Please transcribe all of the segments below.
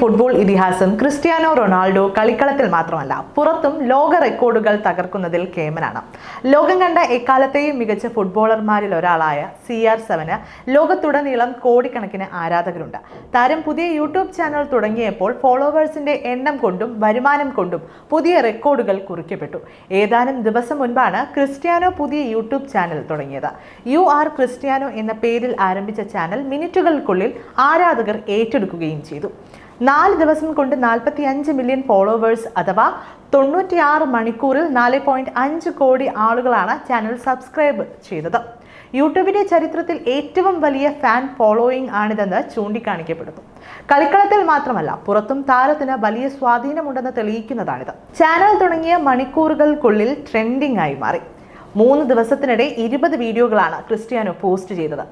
Football ഇതിഹാസം Cristiano Ronaldo കളിക്കളത്തിൽ മാത്രമല്ല പുറത്തും ലോക റെക്കോർഡുകൾ തകർക്കുന്നതിൽ കേമനാണ്. ലോകം കണ്ട എക്കാലത്തെയും മികച്ച ഫുട്ബോളർമാരിൽ ഒരാളായ സി ആർ സെവന് ലോകത്തുടനീളം കോടിക്കണക്കിന് ആരാധകരുണ്ട്. താരം പുതിയ യൂട്യൂബ് ചാനൽ തുടങ്ങിയപ്പോൾ ഫോളോവേഴ്സിന്റെ എണ്ണം കൊണ്ടും വരുമാനം കൊണ്ടും പുതിയ റെക്കോർഡുകൾ കുറിക്കപ്പെട്ടു. ഏതാനും ദിവസം മുൻപാണ് ക്രിസ്ത്യാനോ പുതിയ യൂട്യൂബ് ചാനൽ തുടങ്ങിയത്. യു ആർ ക്രിസ്ത്യാനോ എന്ന പേരിൽ ആരംഭിച്ച ചാനൽ മിനിറ്റുകൾക്കുള്ളിൽ ആരാധകർ ഏറ്റെടുക്കുകയും ചെയ്തു. നാല് ദിവസം കൊണ്ട് നാൽപ്പത്തി അഞ്ച് മില്യൺ ഫോളോവേഴ്സ് അഥവാ തൊണ്ണൂറ്റിയാറ് മണിക്കൂറിൽ നാല് പോയിന്റ് അഞ്ച് കോടി ആളുകളാണ് ചാനൽ സബ്സ്ക്രൈബ് ചെയ്തത്. യൂട്യൂബിന്റെ ചരിത്രത്തിൽ ഏറ്റവും വലിയ ഫാൻ ഫോളോയിങ് ആണിതെന്ന് ചൂണ്ടിക്കാണിക്കപ്പെടുന്നു. കളിക്കളത്തിൽ മാത്രമല്ല പുറത്തും താരത്തിന് വലിയ സ്വാധീനമുണ്ടെന്ന് തെളിയിക്കുന്നതാണിത്. ചാനൽ തുടങ്ങിയ മണിക്കൂറുകൾക്കുള്ളിൽ ട്രെൻഡിംഗ് ആയി മാറി. മൂന്ന് ദിവസത്തിനിടെ ഇരുപത് വീഡിയോകളാണ് ക്രിസ്ത്യാനോ പോസ്റ്റ് ചെയ്തത്.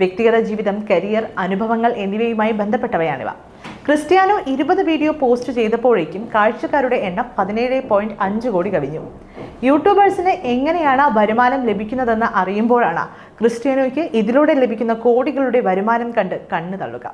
വ്യക്തിഗത ജീവിതം കരിയർ അനുഭവങ്ങൾ എന്നിവയുമായി ബന്ധപ്പെട്ടവയാണിവ. ക്രിസ്ത്യാനോ ഇരുപത് വീഡിയോ പോസ്റ്റ് ചെയ്തപ്പോഴേക്കും കാഴ്ചക്കാരുടെ എണ്ണം പതിനേഴ് പോയിന്റ് അഞ്ച് കോടി കവിഞ്ഞു. യൂട്യൂബേഴ്സിന് എങ്ങനെയാണ് വരുമാനം ലഭിക്കുന്നതെന്ന് അറിയുമ്പോഴാണ് ക്രിസ്ത്യാനോയ്ക്ക് ഇതിലൂടെ ലഭിക്കുന്ന കോടികളുടെ വരുമാനം കണ്ട് കണ്ണു തള്ളുക.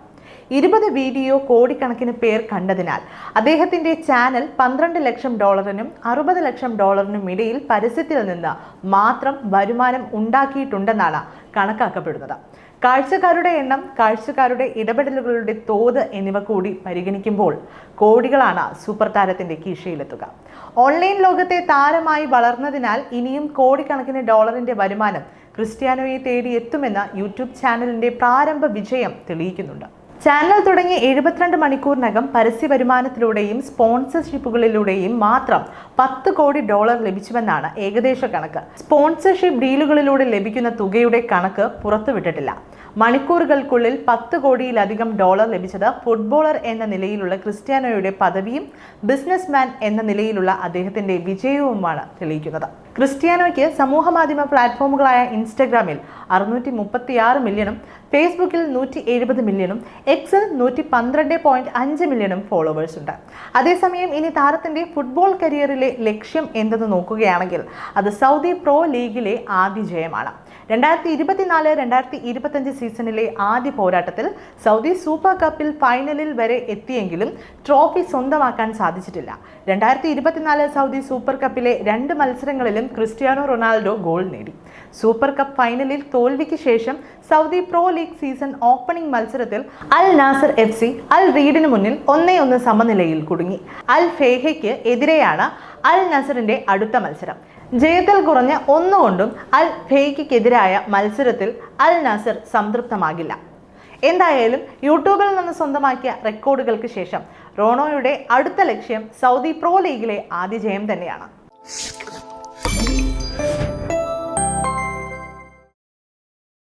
ഇരുപത് വീഡിയോ കോടിക്കണക്കിന് പേർ കണ്ടതിനാൽ അദ്ദേഹത്തിന്റെ ചാനൽ പന്ത്രണ്ട് ലക്ഷം ഡോളറിനും അറുപത് ലക്ഷം ഡോളറിനും ഇടയിൽ പരസ്യത്തിൽ നിന്ന് മാത്രം വരുമാനം ഉണ്ടാക്കിയിട്ടുണ്ടെന്നാണ് കണക്കാക്കപ്പെടുന്നത്. കാഴ്ചക്കാരുടെ എണ്ണം കാഴ്ചക്കാരുടെ ഇടപെടലുകളുടെ തോത് എന്നിവ കൂടി പരിഗണിക്കുമ്പോൾ കോടികളാണ് സൂപ്പർ താരത്തിന്റെ കീശയിലെത്തുക. ഓൺലൈൻ ലോകത്തെ താരമായി വളർന്നതിനാൽ ഇനിയും കോടിക്കണക്കിന് ഡോളറിന്റെ വരുമാനം ക്രിസ്ത്യാനോയെ തേടി എത്തുമെന്ന യൂട്യൂബ് ചാനലിന്റെ പ്രാരംഭ വിജയം തെളിയിക്കുന്നുണ്ട്. ചാനൽ തുടങ്ങി എഴുപത്തിരണ്ട് മണിക്കൂറിനകം പരസ്യ വരുമാനത്തിലൂടെയും സ്പോൺസർഷിപ്പുകളിലൂടെയും മാത്രം പത്ത് കോടി ഡോളർ ലഭിച്ചുവെന്നാണ് ഏകദേശ കണക്ക്. സ്പോൺസർഷിപ്പ് ഡീലുകളിലൂടെ ലഭിക്കുന്ന തുകയുടെ കണക്ക് പുറത്തുവിട്ടിട്ടില്ല. മണിക്കൂറുകൾക്കുള്ളിൽ പത്ത് കോടിയിലധികം ഡോളർ ലഭിച്ചത് ഫുട്ബോളർ എന്ന നിലയിലുള്ള ക്രിസ്ത്യാനോയുടെ പദവിയും ബിസിനസ്മാൻ എന്ന നിലയിലുള്ള അദ്ദേഹത്തിന്റെ വിജയവുമാണ് തെളിയിക്കുന്നത്. ക്രിസ്ത്യാനോയ്ക്ക് സമൂഹ മാധ്യമ പ്ലാറ്റ്ഫോമുകളായ ഇൻസ്റ്റഗ്രാമിൽ അറുന്നൂറ്റി മില്യണും ഫേസ്ബുക്കിൽ നൂറ്റി എഴുപത് മില്യണും എക്സിൽ നൂറ്റി പന്ത്രണ്ട് പോയിന്റ് അഞ്ച് മില്യണും ഫോളോവേഴ്സ് ഉണ്ട്. അതേസമയം ഇനി താരത്തിന്റെ ഫുട്ബോൾ കരിയറിലെ ലക്ഷ്യം എന്തെന്ന് നോക്കുകയാണെങ്കിൽ അത് സൗദി പ്രോ ലീഗിലെ ആദ്യ ജയമാണ്. രണ്ടായിരത്തി ഇരുപത്തിനാല് രണ്ടായിരത്തി ഇരുപത്തഞ്ച് സീസണിലെ ആദ്യ പോരാട്ടത്തിൽ സൗദി സൂപ്പർ കപ്പിൽ ഫൈനലിൽ വരെ എത്തിയെങ്കിലും ട്രോഫി സ്വന്തമാക്കാൻ സാധിച്ചിട്ടില്ല. രണ്ടായിരത്തി ഇരുപത്തിനാല് സൗദി സൂപ്പർ കപ്പിലെ രണ്ട് മത്സരങ്ങളിലും ക്രിസ്ത്യാനോ റൊണാൾഡോ ഗോൾ നേടി. സൂപ്പർ കപ്പ് ഫൈനലിൽ തോൽവിക്ക് ശേഷം Saudi pro league season opening മത്സരത്തിൽ അൽ നാസർ എഫ് സി അൽ റീഡിന് മുന്നിൽ ഒന്നേ ഒന്ന് സമനിലയിൽ കുടുങ്ങി. അൽ ഫേഹയ്ക്ക് എതിരെയാണ് അൽ നസറിന്റെ അടുത്ത മത്സരം. ജയത്തിൽ കുറഞ്ഞ ഒന്നുകൊണ്ടും അൽ ഫെയ്ക്കെതിരായ മത്സരത്തിൽ അൽ നാസർ സംതൃപ്തമാകില്ല. എന്തായാലും യൂട്യൂബിൽ നിന്ന് സ്വന്തമാക്കിയ റെക്കോർഡുകൾക്ക് ശേഷം റോണോയുടെ അടുത്ത ലക്ഷ്യം സൗദി പ്രോ ലീഗിലെ ആദ്യ ജയം തന്നെയാണ്.